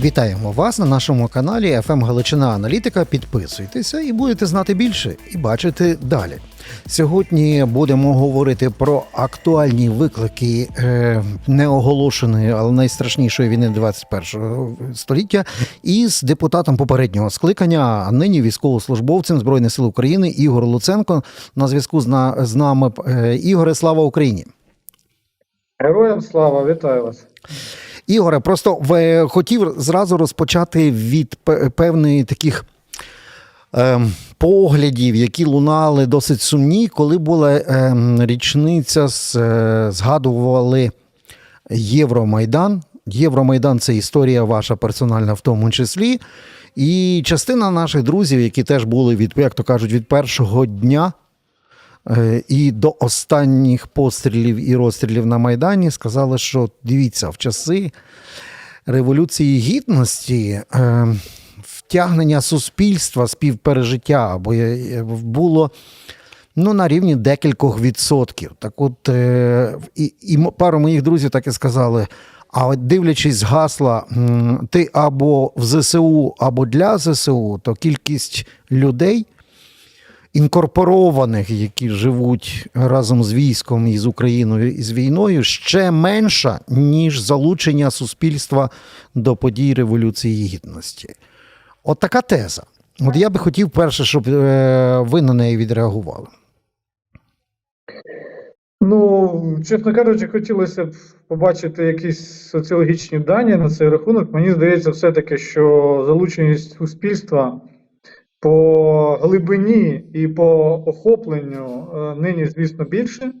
Вітаємо вас на нашому каналі FM Галичина Аналітика. Підписуйтеся і будете знати більше і бачити далі. Сьогодні будемо говорити про актуальні виклики е, неоголошеної, але найстрашнішої війни 21 століття із депутатом попереднього скликання, а нині військовослужбовцем Збройних сил України Ігор Луценко на зв'язку з нами. Е, Ігоре, слава Україні! Героям слава, вітаю вас. Ігоре, просто в- хотів зразу розпочати від пе- певної таких ем, поглядів, які лунали досить сумні, коли була ем, річниця, е, згадували Євромайдан. Євромайдан це історія ваша персональна в тому числі. І частина наших друзів, які теж були від, як то кажуть, від першого дня Е, і до останніх пострілів і розстрілів на Майдані сказали, що дивіться, в часи Революції Гідності е, втягнення суспільства, співпережиття е, було ну, на рівні декількох відсотків. Так от, е, і, і пару моїх друзів так і сказали. А от дивлячись гасла, ти або в ЗСУ, або для ЗСУ, то кількість людей, інкорпорованих, які живуть разом з військом і з Україною і з війною, ще менша, ніж залучення суспільства до подій Революції Гідності. От така теза. От я би хотів перше, щоб е, ви на неї відреагували. Ну, чесно кажучи, хотілося б побачити якісь соціологічні дані на цей рахунок. Мені здається, все-таки, що залученість суспільства по глибині і по охопленню е, нині, звісно, більше.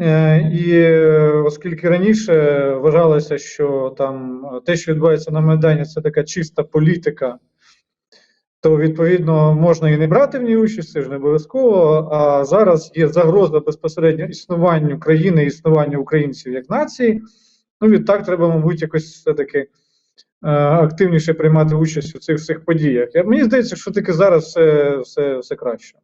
Е, І е, оскільки раніше вважалося, що там те, що відбувається на Майдані, це така чиста політика, то відповідно можна і не брати в ній участь, це ж не обов'язково. А зараз є загроза безпосередньо існуванню країни, існуванню українців як нації. Ну, відтак треба, мабуть, якось все-таки е, активніше приймати участь у цих всіх подіях. Мені здається, що таки зараз все, все, все краще.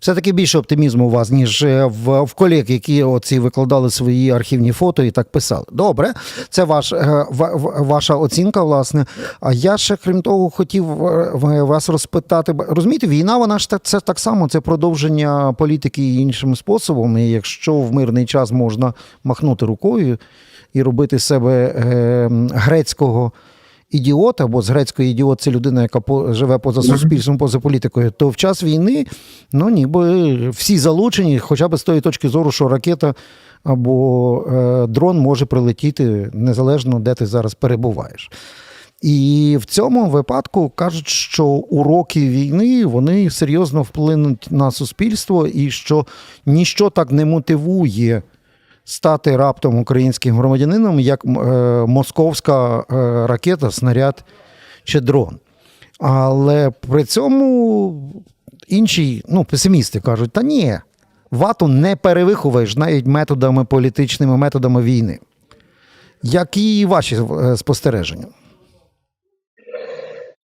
Все-таки більше оптимізму у вас, ніж е, в, в колег, які оці викладали свої архівні фото і так писали. Добре, це ваш, е, ва- ваша оцінка, власне. А я ще, крім того, хотів е, вас розпитати. Розумієте, війна, вона ж це так само, це продовження політики іншим способом. І якщо в мирний час можна махнути рукою і робити себе грецького. Ідіота, бо з грецької ідіот це людина, яка живе поза суспільством, поза політикою, то в час війни ну ніби всі залучені, хоча б з тої точки зору, що ракета або е, дрон може прилетіти незалежно, де ти зараз перебуваєш. І в цьому випадку кажуть, що уроки війни вони серйозно вплинуть на суспільство, і що ніщо так не мотивує стати раптом українським громадянином, як е, московська е, ракета, снаряд чи дрон. Але при цьому інші ну, песимісти кажуть: та ні, вату не перевиховуєш навіть методами політичними методами війни. Які ваші е, спостереження?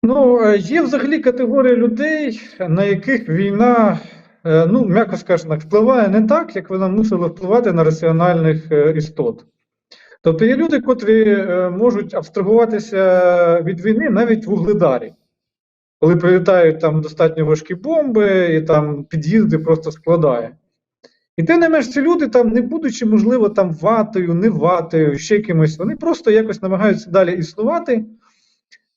Ну, є взагалі категорія людей, на яких війна, ну, м'яко скажемо, впливає не так, як вона мусила впливати на раціональних е, істот. Тобто є люди, котрі е, можуть абстрагуватися від війни навіть в угледарі, коли прилітають там достатньо важкі бомби, і там під'їзди просто складає. І тим не менш, ці люди, там, не будучи, можливо, там ватою, не ватою, ще кимось, вони просто якось намагаються далі існувати.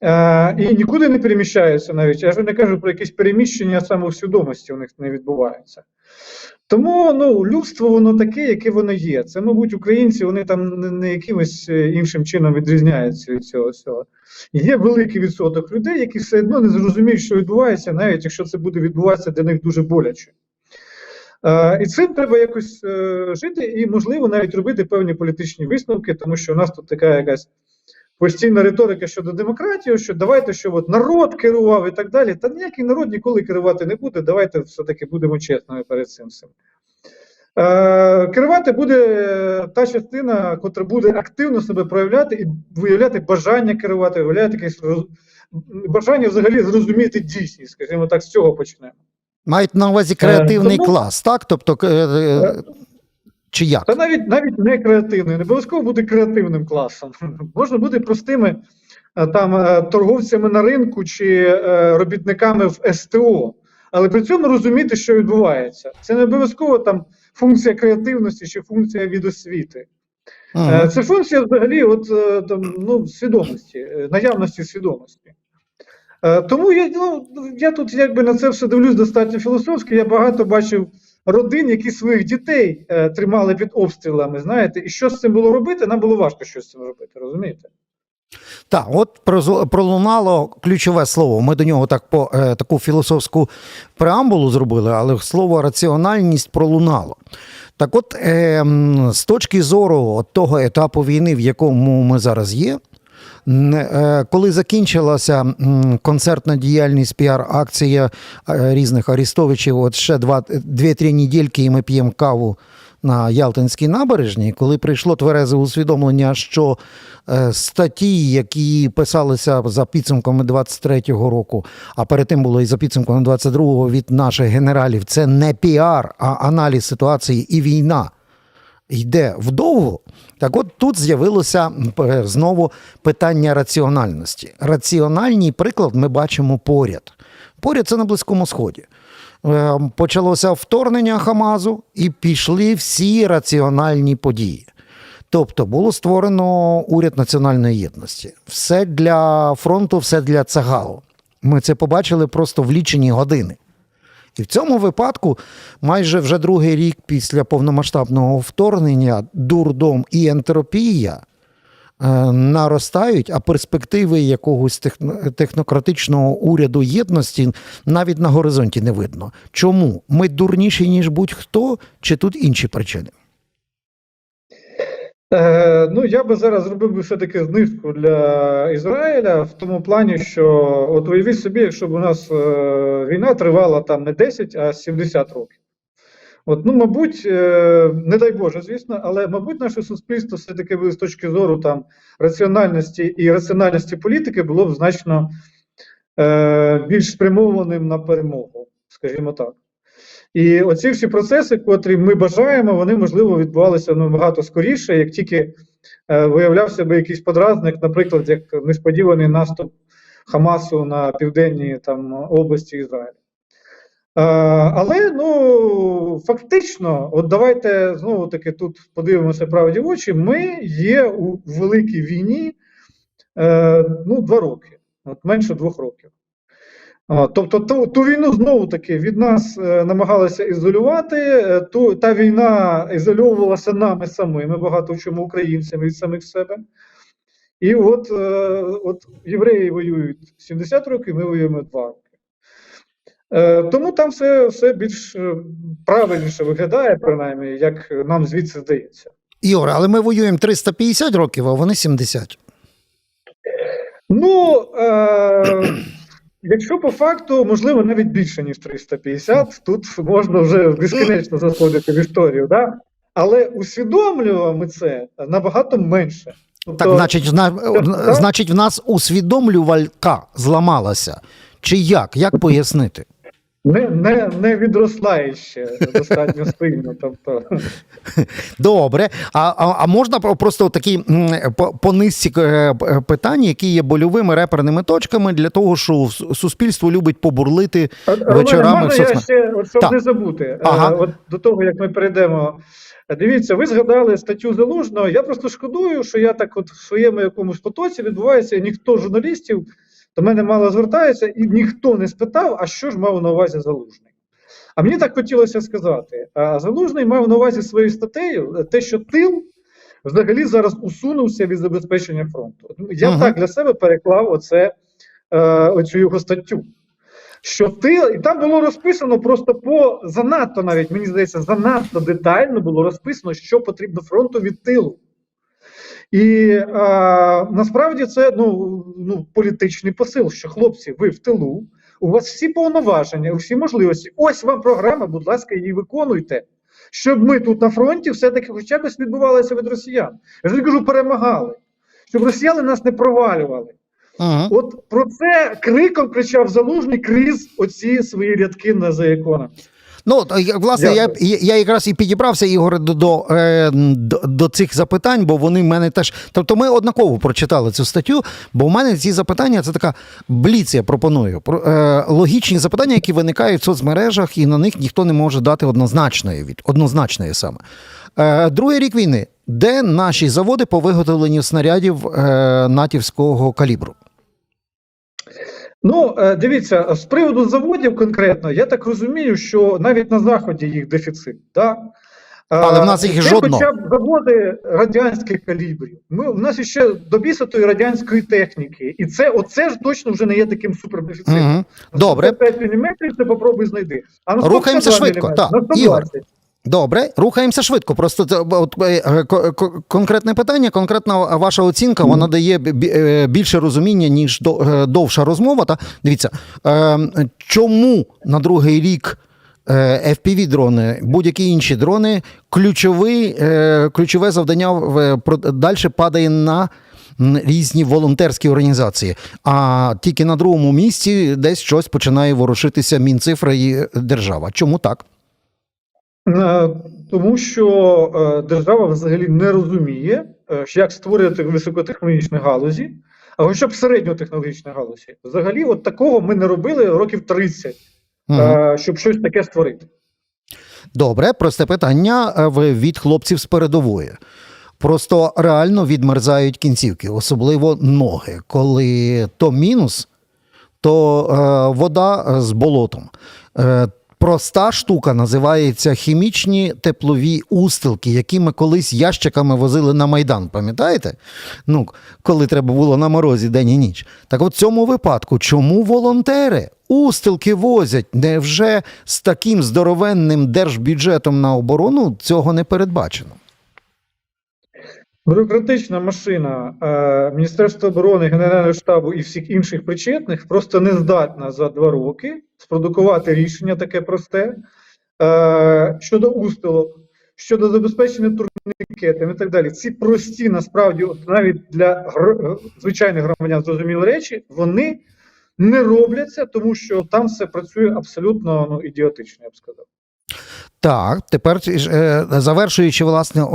Е, і нікуди не переміщаються навіть. Я ж не кажу про якісь переміщення самосвідомості у них не відбувається. Тому ну, людство воно таке, яке воно є. Це, мабуть, українці вони там не, якимось е, іншим чином відрізняються від цього всього. Є великий відсоток людей, які все одно не зрозуміють, що відбувається, навіть якщо це буде відбуватися для них дуже боляче. Е, і цим треба якось жити, і, можливо, навіть робити певні політичні висновки, тому що у нас тут така якась постійна риторика щодо демократії, що давайте, щоб от народ керував і так далі. Та ніякий народ ніколи керувати не буде. Давайте все-таки будемо чесними перед цим всім. Е, керувати буде е, та частина, котра буде активно себе проявляти і виявляти бажання керувати, виявляти якесь роз... бажання взагалі зрозуміти дійсність, скажімо так, з цього почнемо. Мають на увазі креативний тому- клас, так? Тобто, е, е, Чи як? Та навіть навіть не креативний, не обов'язково бути креативним класом. Можна бути простими е, там е, торговцями на ринку чи е, робітниками в СТО, але при цьому розуміти, що відбувається. Це не обов'язково там функція креативності чи функція від освіти. Е, Це функція взагалі от, там, ну, свідомості, наявності свідомості. Тому я, ну, я тут якби на це все дивлюсь достатньо філософськи. Я багато бачив родин, які своїх дітей е, тримали під обстрілами, знаєте, і що з цим було робити, нам було важко щось з цим робити, розумієте? Так, от пролунало ключове слово. Ми до нього так по е, таку філософську преамбулу зробили, але слово раціональність пролунало. Так, от е, з точки зору того етапу війни, в якому ми зараз є. Е, Коли закінчилася концертна діяльність, піар-акція е, різних арестовичів, от ще два- дві-три недільки, і ми п'ємо каву на Ялтинській набережній, коли прийшло тверезе усвідомлення, що е, статті, які писалися за підсумками 23-го року, а перед тим було і за підсумками 22-го від наших генералів, це не піар, а аналіз ситуації і війна йде вдовго. Так от тут з'явилося знову питання раціональності. Раціональний приклад ми бачимо поряд. Поряд це на Близькому Сході. Е, Почалося вторгнення Хамазу і пішли всі раціональні події. Тобто було створено уряд національної єдності. Все для фронту, все для цагалу. Ми це побачили просто в лічені години. І в цьому випадку, майже вже другий рік після повномасштабного вторгнення, дурдом і ентропія е, наростають, а перспективи якогось техно- технократичного уряду єдності навіть на горизонті не видно. Чому? Ми дурніші, ніж будь-хто, чи тут інші причини? Е, ну, я би зараз зробив би все-таки знижку для Ізраїля в тому плані, що от уявіть собі, якщо б у нас е, війна тривала там не 10, а 70 років. От, ну, мабуть, е, не дай Боже, звісно, але, мабуть, наше суспільство все-таки з точки зору там раціональності і раціональності політики було б значно е, більш спрямованим на перемогу, скажімо так. І оці всі процеси, котрі ми бажаємо, вони можливо відбувалися набагато скоріше, як тільки е, виявлявся би якийсь подразник, наприклад, як несподіваний наступ Хамасу на південній там області Ізраїля. Е, але ну фактично, от давайте знову таки тут подивимося правді в очі. Ми є у великій війні е, ну, два роки, от менше двох років. Тобто ту, ту війну знову таки від нас е, намагалися ізолювати. е, Ту, та війна ізольовувалася нами самими, багато в чому українцями від самих себе. І от, е, от євреї воюють 70 років, ми воюємо 2 роки. Тому там все, все більш правильніше виглядає, принаймні, як нам звідси здається. Ігор, але ми воюємо 350 років, а вони 70. Ну, е, якщо по факту, можливо, навіть більше, ніж 350, тут можна вже безкінечно заходити в історію, да? але усвідомлюємо ми це набагато менше. Тобто, Так, значить, на, значить, в нас усвідомлювалька зламалася. Чи як? Як пояснити? Не, не, не відросла ще достатньо сильно. Тобто, Добре. А, а, а можна про- просто такі по, по низці е, питань, які є больовими реперними точками для того, що суспільство любить побурлити вечорами можна я ще, от, щоб Так. не забути, е, Ага. от до того, як ми перейдемо. Дивіться, ви згадали статтю Залужного. Я просто шкодую, що я так от в своєму якомусь потоці відбувається, і ніхто журналістів до мене мало звертається, і ніхто не спитав, а що ж мав на увазі Залужний. А мені так хотілося сказати: а Залужний мав на увазі своєю статтею е, те, що тил взагалі зараз усунувся від забезпечення фронту. Ну, Я Мгм. так для себе переклав оце, е, оцю його статтю. Що ти, і там було розписано просто по занадто, навіть мені здається, занадто детально було розписано, що потрібно фронту від тилу. І е, насправді це ну, ну, політичний посил, що хлопці, ви в тилу, у вас всі повноваження, всі можливості. Ось вам програма, будь ласка, її виконуйте. Щоб ми тут на фронті все-таки хоч якось відбувалося від росіян. Я ж не кажу, перемагали. Щоб росіяни нас не провалювали. Угу. От про це криком кричав залужний крізь оці свої рядки на Economist. Ну, власне, я, я, я якраз і підібрався, Ігоре, до, до, е, до, до цих запитань, бо вони в мене теж. Тобто ми однаково прочитали цю статтю, бо в мене ці запитання це така бліц, я пропоную. Е, логічні запитання, які виникають в соцмережах, і на них ніхто не може дати однозначної від однозначної саме. Е, другий рік війни. Де наші заводи по виготовленню снарядів натівського калібру? Ну, е, дивіться, з приводу заводів конкретно, я так розумію, що навіть на Заході їх дефіцит. Да? Але в нас їх Це жодного. Хоча б заводи радянських калібрів. Ми, у нас ще до бісатої радянської техніки. І це, оце ж точно вже не є таким супердефіцитом. Угу. Добре. 5 мм це попробуй знайди. А на Рухаємося швидко, так, на 120. Ігор. Добре, рухаємося швидко. Просто це, от, е, е, ко- ко- конкретне питання, конкретна ваша оцінка, вона дає бі- бі- е, більше розуміння, ніж е, довша розмова. Та? Дивіться, е, чому на другий рік е, FPV-дрони, будь-які інші дрони, ключовий, е, ключове завдання в- далі падає на різні волонтерські організації. А тільки на другому місці десь щось починає ворушитися Мінцифра і держава. Чому так? Е, Тому що е, держава взагалі не розуміє, е, як створювати високотехнологічні галузі, а хоча б середньотехнологічні галузі. Взагалі, от такого ми не робили років 30, Мгм. е, щоб щось таке створити. Добре, просте питання від хлопців з передової. Просто реально відмерзають кінцівки, особливо ноги. Коли то мінус, то е, вода з болотом. Е, проста штука називається хімічні теплові устилки, які ми колись ящиками возили на Майдан, пам'ятаєте? Ну, коли треба було на морозі день і ніч. Так от в цьому випадку, чому волонтери устилки возять? Невже з таким здоровенним держбюджетом на оборону цього не передбачено? Бюрократична машина е, Міністерства оборони, Генерального штабу і всіх інших причетних просто не здатна за два роки спродукувати рішення таке просте е, щодо устилок, щодо забезпечення турнікетами і так далі. Ці прості, насправді, навіть для гр- звичайних громадян зрозумілі речі, вони не робляться, тому що там все працює абсолютно ну, ідіотично, я б сказав. Так, тепер е, завершуючи власне е,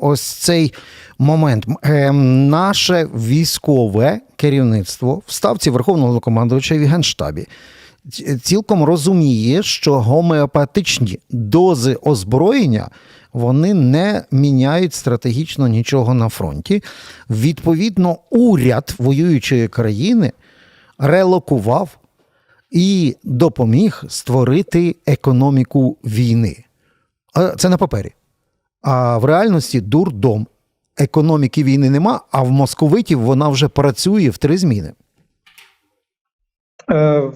ось цей момент, е, наше військове керівництво в ставці Верховного Головнокомандувача і в Генштабі цілком розуміє, що гомеопатичні дози озброєння вони не міняють стратегічно нічого на фронті. Відповідно, уряд воюючої країни релокував і допоміг створити економіку війни. Це на папері. А в реальності дурдом. Економіки війни нема, а в московитів вона вже працює в три зміни. Е,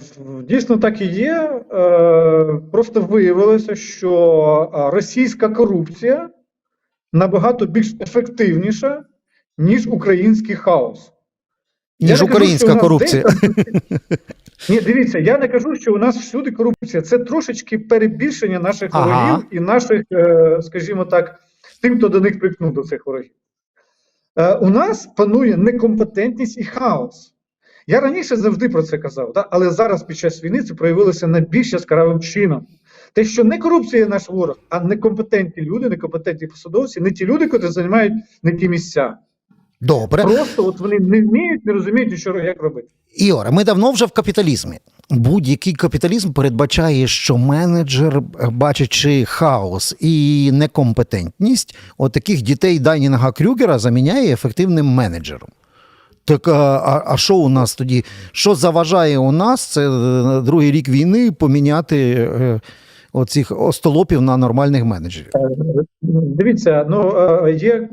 Дійсно так і є. Е, Просто виявилося, що е, російська корупція набагато більш ефективніша, ніж український хаос. Ніж кажу, українська що у нас корупція. десь- Ні, дивіться, я не кажу, що у нас всюди корупція. Це трошечки перебільшення наших Ага. ворогів і наших, е, скажімо так, тим, хто до них припнув до цих ворогів. Е, У нас панує некомпетентність і хаос. Я раніше завжди про це казав, да? але зараз під час війни це проявилося найбільш яскравим чином. Те, що не корупція є наш ворог, а некомпетентні люди, некомпетентні посадовці, не ті люди, які займають не ті місця. Добре. Просто от вони не вміють, не розуміють, що як робити. Ігоре, ми давно вже в капіталізмі. Будь-який капіталізм передбачає, що менеджер, бачачи хаос і некомпетентність, от таких дітей Дайнінга Крюгера заміняє ефективним менеджером. Так, а, а, а що у нас тоді? Що заважає у нас це е, другий рік війни поміняти е, оцих остолопів на нормальних менеджерів? Дивіться, ну е, є е,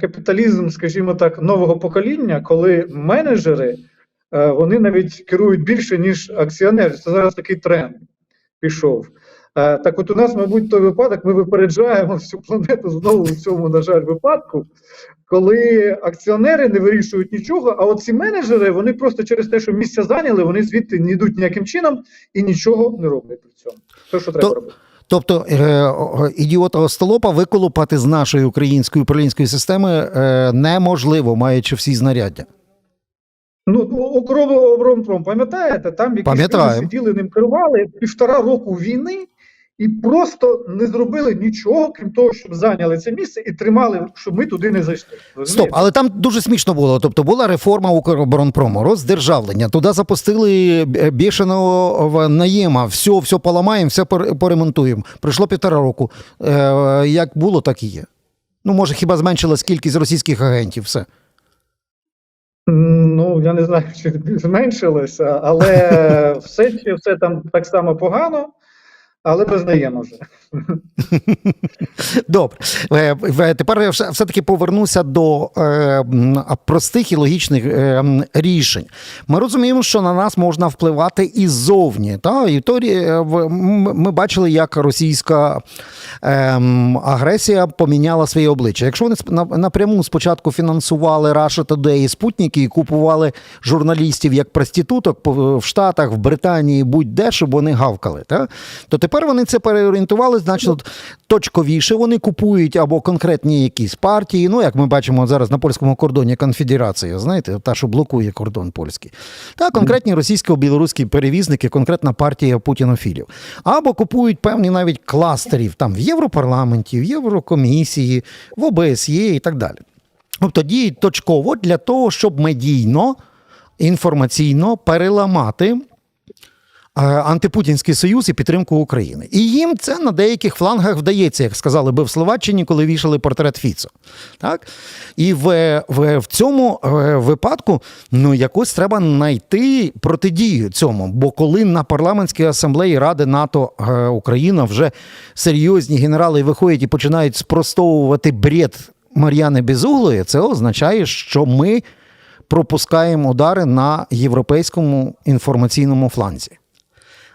капіталізм, скажімо так, нового покоління, коли менеджери е, вони навіть керують більше, ніж акціонери. Це зараз такий тренд пішов. Так, от у нас, мабуть, той випадок, ми випереджаємо всю планету знову в цьому, на жаль, випадку, коли акціонери не вирішують нічого, а от ці менеджери, вони просто через те, що місця зайняли, вони звідти не йдуть ніяким чином і нічого не роблять при цьому. Те, що треба То- робити. Тобто е, ідіота остолопа виколупати з нашої української управлінської системи е, неможливо, маючи всі знаряддя. Ну, Укроборонпром, пам'ятаєте? Там якісь сиділи, ним керували півтора року війни, і просто не зробили нічого, крім того, щоб зайняли це місце і тримали, щоб ми туди не зайшли. Стоп, але там дуже смішно було. Тобто була реформа Укроборонпрому, роздержавлення. Туди запустили бішеного наєма. Все, все поламаємо, все пор- поремонтуємо. Пройшло півтора року. Е, як було, так і є. Ну, може, хіба зменшилась кількість російських агентів, все. Ну, я не знаю, чи зменшилося, але все, все там так само погано, але визнаємо вже. Добре. Е, Тепер я все- все-таки повернуся до е, простих і логічних е, рішень. Ми розуміємо, що на нас можна впливати і ми бачили, як російська агресія поміняла своє обличчя. Якщо вони напряму спочатку фінансували Russia Today і Спутники і купували журналістів як проституток в Штатах, в Британії, будь-де, щоб вони гавкали, то тепер вони це переорієнтували, значить, от точковіше вони купують або конкретні якісь партії. Ну, як ми бачимо зараз на польському кордоні конфедерація, знаєте, та, що блокує кордон польський. Та конкретні російсько-білоруські перевізники, конкретна партія путінофілів. Або купують певні навіть кластерів там в Європарламенті, в Єврокомісії, в ОБСЄ і так далі. Тобто діють точково для того, щоб медійно, інформаційно переламати антипутінський союз і підтримку України. І їм це на деяких флангах вдається, як сказали би в Словаччині, коли вішали портрет Фіцо. Так? І в, в, в цьому е, випадку ну, якось треба знайти протидію цьому. Бо коли на парламентській асамблеї Ради НАТО е, Україна вже серйозні генерали виходять і починають спростовувати бред Мар'яни Безуглої, це означає, що ми пропускаємо удари на європейському інформаційному фланзі.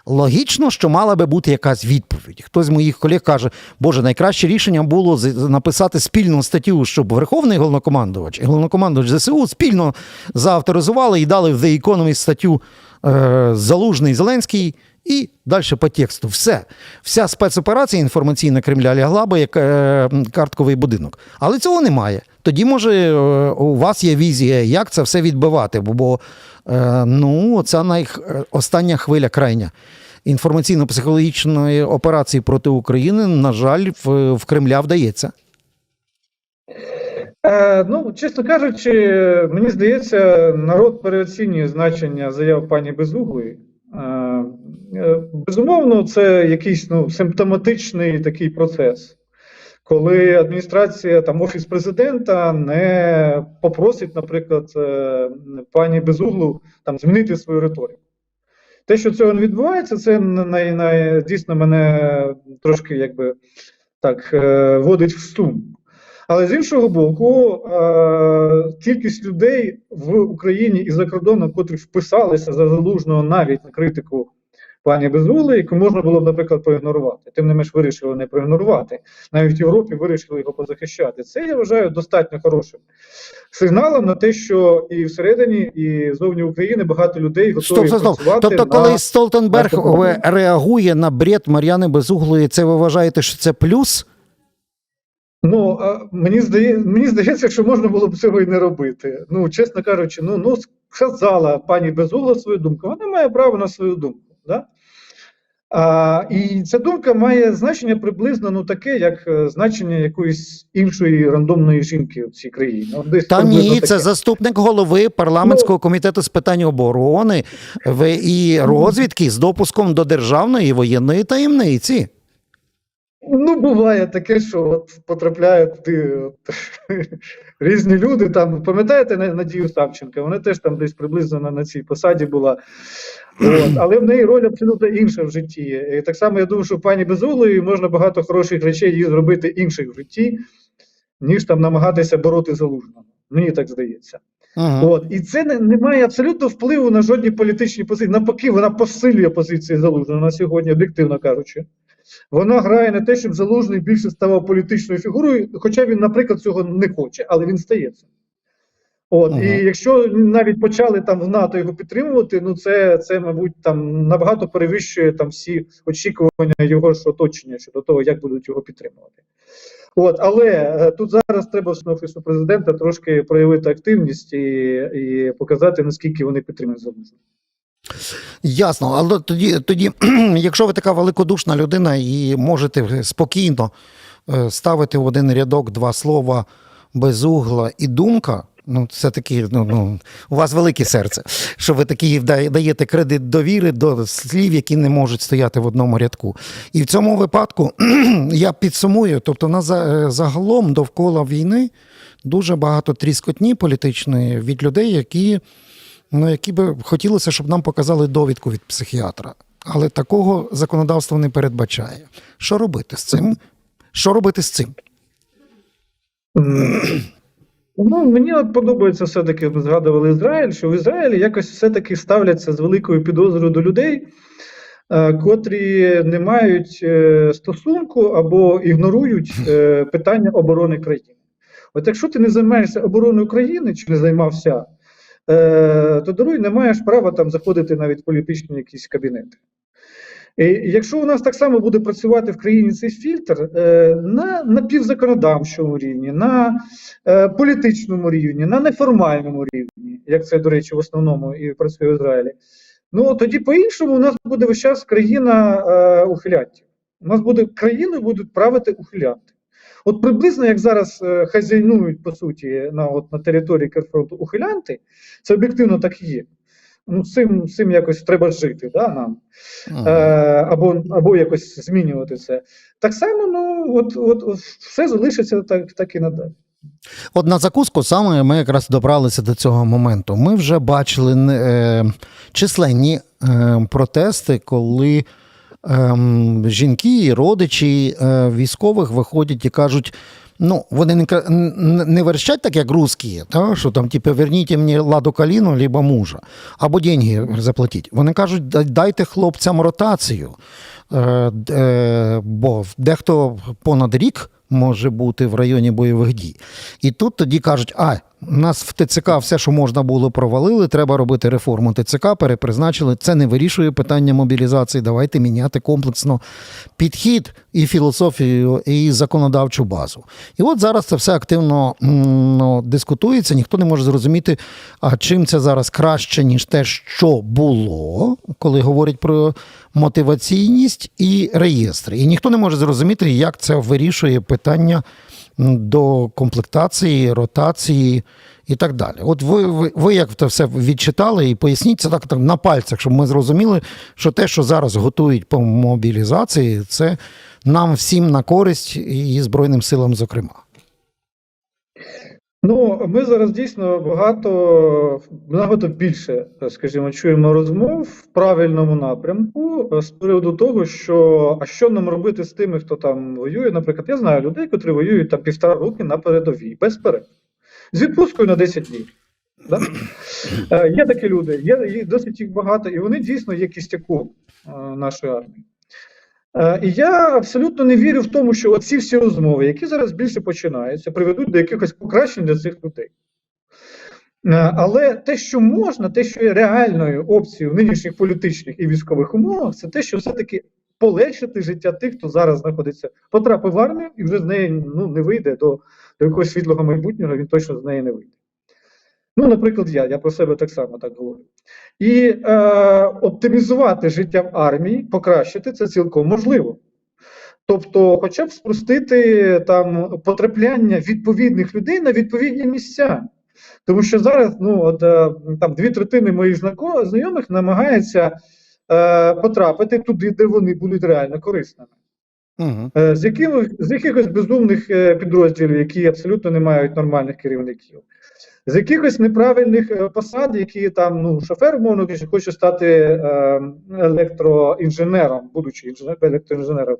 Логічно, що мала би бути якась відповідь. Хтось з моїх колег каже, Боже, найкраще рішення було написати спільну статтю, щоб Верховний головнокомандувач і головнокомандувач ЗСУ спільно заавторизували і дали в The Economist статтю е, Залужний Зеленський. І далі по тексту. Все. Вся спецоперація інформаційна Кремля лягла би як е, картковий будинок. Але цього немає. Тоді, може, е, у вас є візія, як це все відбивати, бо, е, ну, це най... остання хвиля крайня. Інформаційно-психологічної операції проти України, на жаль, в, в Кремля вдається. Е, ну, чесно кажучи, мені здається, народ переоцінює значення заяв пані Безуглої. Е, е, безумовно, це якийсь ну, симптоматичний такий процес, коли адміністрація, там офіс президента не попросить, наприклад, е, пані Безуглу там змінити свою риторику. Те, що цього не відбувається, це най, най, дійсно мене трошки якби так вводить в сум. Але з іншого боку, е, кількість людей в Україні і за кордоном, котрі вписалися за залужного навіть на критику пані Безули, яку можна було б, наприклад, проігнорувати. Тим не менш вирішили не проігнорувати. Навіть в Європі вирішили його позахищати. Це я вважаю достатньо хорошим сигналом на те, що і всередині, і зовні України багато людей готові Стоп, стоп, стоп. працювати. Тобто, на... коли Столтенберг на реагує на бред Мар'яни Безуглої, це ви вважаєте, що це плюс? Ну мені здає, мені здається, що можна було б цього і не робити. Ну, чесно кажучи, ну ну сказала пані Безугла свою думку. Вона має право на свою думку. Да? А, і ця думка має значення приблизно ну таке, як е, значення якоїсь іншої рандомної жінки в цій країні. Ну, десь Та ні, це заступник голови парламентського комітету з питань оборони і розвідки з допуском до державної воєнної таємниці. Ну, буває таке, що от потрапляють туди от, різні люди. Там пам'ятаєте Надію Савченка? Вона теж там десь приблизно на, на цій посаді була. От, але в неї роль абсолютно інша в житті. І так само я думаю, що пані Безуглої можна багато хороших речей їй зробити інших в житті, ніж там намагатися бороти залужного. Мені так здається. Угу. От і це не, не має абсолютно впливу на жодні політичні позиції. Навпаки, вона посилює позиції залужного на сьогодні, об'єктивно кажучи. Вона грає на те, щоб залужний більше ставав політичною фігурою, хоча він, наприклад, цього не хоче, але він стає цим. От, Ага. і якщо навіть почали там в НАТО його підтримувати, ну це, це мабуть, там набагато перевищує там всі очікування його ж оточення щодо того, як будуть його підтримувати. От, але е, тут зараз треба з офісу президента трошки проявити активність і, і показати, наскільки вони підтримують залужного. Ясно, але тоді, тоді, якщо ви така великодушна людина і можете спокійно е, ставити в один рядок два слова безугла і думка. Ну, це такі, ну, ну, у вас велике серце, що ви такі даєте кредит довіри до слів, які не можуть стояти в одному рядку. І в цьому випадку я підсумую, тобто на е, загалом довкола війни дуже багато тріскотні політичної від людей, які ну, які би хотілося, щоб нам показали довідку від психіатра. Але такого законодавство не передбачає. Що робити з цим? Що робити з цим? Ну, мені подобається все-таки, ви згадували Ізраїль, що в Ізраїлі якось все-таки ставляться з великою підозрою до людей, е, котрі не мають е, стосунку або ігнорують е, питання оборони країни. От якщо ти не займаєшся обороною країни чи не займався, е, то даруй, не маєш права там заходити навіть в політичні якісь кабінети. І якщо у нас так само буде працювати в країні цей фільтр е, на напівзаконодавчому рівні, на е, політичному рівні, на неформальному рівні, як це, до речі, в основному і працює в Ізраїлі, ну тоді по-іншому у нас буде весь час країна е, ухилянтів. У нас буде країною будуть правити ухилянти. От приблизно як зараз е, хазяйнують по суті на, от, на території Керфронту ухилянти, це об'єктивно так і є. Ну, з цим, цим якось треба жити, да, нам е, або, або якось змінювати це. Так само, ну от, от, от все залишиться так, так і надалі. От на закуску саме ми якраз добралися до цього моменту. Ми вже бачили е, численні е, протести, коли е, жінки родичі е, військових виходять і кажуть. Ну, вони не, не верщать так, як русські, та, що там, типу, верніть мені ладу каліну, либо мужа, або деньги заплатіть. Вони кажуть, дайте хлопцям ротацію. Е, е, бо дехто понад рік може бути в районі бойових дій. І тут тоді кажуть: а, нас в ТЦК все, що можна було, провалили, треба робити реформу ТЦК, перепризначили. Це не вирішує питання мобілізації. Давайте міняти комплексно підхід і філософію, і законодавчу базу. І от зараз це все активно ну, дискутується. Ніхто не може зрозуміти, а чим це зараз краще, ніж те, що було, коли говорять про мотиваційність і реєстри. І ніхто не може зрозуміти, як це вирішує питання до комплектації, ротації і так далі. От ви, ви, ви як це все відчитали і поясніть це так, так на пальцях, щоб ми зрозуміли, що те, що зараз готують по мобілізації, це нам всім на користь і Збройним силам, зокрема. Ну, ми зараз дійсно багато, набагато більше, скажімо, чуємо розмов в правильному напрямку з приводу того, що а що нам робити з тими, хто там воює. Наприклад, я знаю людей, котрі воюють там півтора роки на передовій, без перерв, з відпусткою на 10 днів. Да? Е, Є такі люди, є, є досить їх багато, і вони дійсно є кістяком е, нашої армії. Е, І я абсолютно не вірю в тому, що оці всі розмови, які зараз більше починаються, приведуть до якихось покращень для цих людей. Е, Але те, що можна, те, що є реальною опцією в нинішніх політичних і військових умовах, це те, що все-таки полегшити життя тих, хто зараз знаходиться, потрапив в армію і вже з неї ну, не вийде до, до якогось світлого майбутнього, він точно з неї не вийде. Ну, наприклад, я, я про себе так само так говорю. І е, оптимізувати життя в армії, покращити це цілком можливо. Тобто, хоча б спростити там потрапляння відповідних людей на відповідні місця. Тому що зараз ну, от, е, там дві третини моїх знайомих намагаються е, потрапити туди, де вони будуть реально корисними. Угу. Е, З якимось з якихось безумних е, підрозділів, які абсолютно не мають нормальних керівників, з якихось неправильних е, посад, які там ну шофер, умовно кажучи, хоче стати е, електроінженером, будучи інженер, електроінженером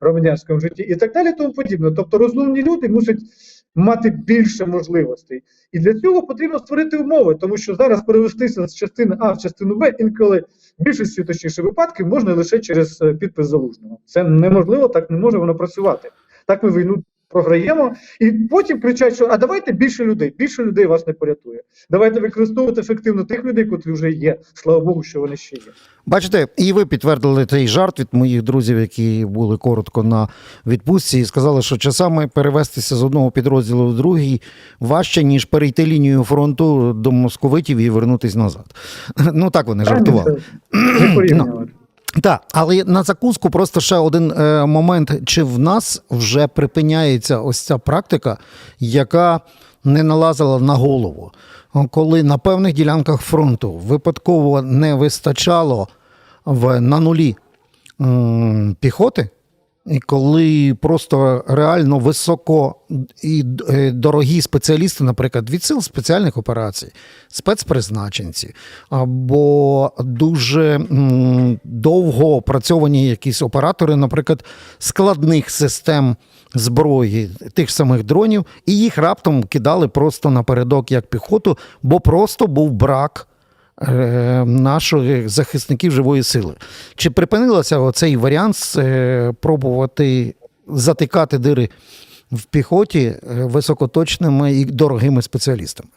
в громадянському житті, і так далі, тому подібне. Тобто розумні люди мусять мати більше можливостей, і для цього потрібно створити умови, тому що зараз перевестися з частини А в частину Б інколи в більшості точніше випадків можна лише через е, підпис залужного. Це неможливо, так не може воно працювати. Так ми війну програємо, і потім кричать, що а давайте більше людей, більше людей вас не порятує. Давайте використовувати ефективно тих людей, котрі вже є. Слава Богу, що вони ще є. Бачите, і ви підтвердили цей жарт від моїх друзів, які були коротко на відпустці, і сказали, що часами перевестися з одного підрозділу в другий важче, ніж перейти лінію фронту до московитів і вернутись назад. Ну так вони жартували. Не порівнювати. Так, але на закуску просто ще один е, момент: чи в нас вже припиняється ось ця практика, яка не налазила на голову, коли на певних ділянках фронту випадково не вистачало в, на нулі м, піхоти, коли просто реально високо і е, дорогі спеціалісти, наприклад, від сил спеціальних операцій, спецпризначенці, або дуже довго опрацьовані якісь оператори, наприклад, складних систем зброї, тих самих дронів, і їх раптом кидали просто напередок як піхоту, бо просто був брак наших захисників живої сили. Чи припинилося оцей варіант е, пробувати затикати дири в піхоті е, високоточними і дорогими спеціалістами?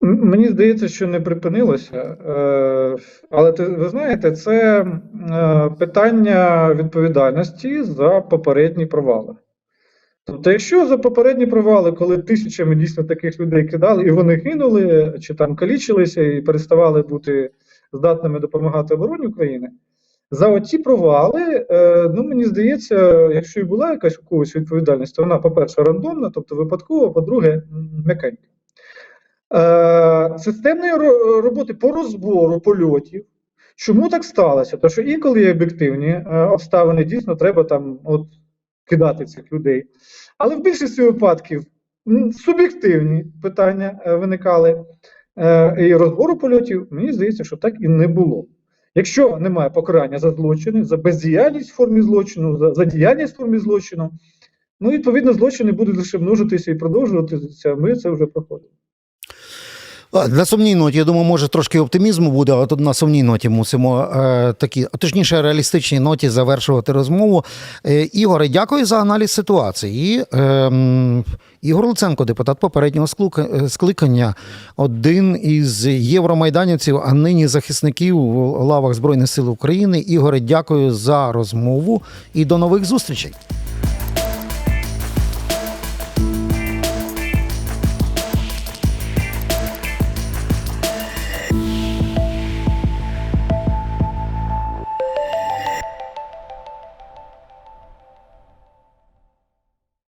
Мені здається, що не припинилося. Е, Але ви знаєте, це е, питання відповідальності за попередні провали. Тобто, якщо за попередні провали, коли тисячами дійсно таких людей кидали, і вони гинули, чи там калічилися і переставали бути здатними допомагати обороні України, за оці провали, е, ну мені здається, якщо і була якась у когось відповідальність, то вона, по-перше, рандомна, тобто випадкова, по-друге, м'якенька. Е, системної роботи по розбору польотів. Чому так сталося? Тому що інколи є об'єктивні е, обставини, дійсно треба там от кидати цих людей. Але в більшості випадків суб'єктивні питання е, виникали. Е, і розбору польотів, мені здається, що так і не було. Якщо немає покарання за злочини, за бездіяльність в формі злочину, за, за діяльність в формі злочину, ну, відповідно, злочини будуть лише множитися і продовжуватися. Ми це вже проходимо. На сумній ноті, я думаю, може трошки оптимізму буде, але тут на сумній ноті мусимо е, такі, а точніше, реалістичній ноті завершувати розмову. Е, Ігоре, дякую за аналіз ситуації. І, е, Ігор Луценко, депутат попереднього е, скликання, один із євромайданівців, а нині захисників у лавах Збройних сил України. Ігоре, дякую за розмову і до нових зустрічей.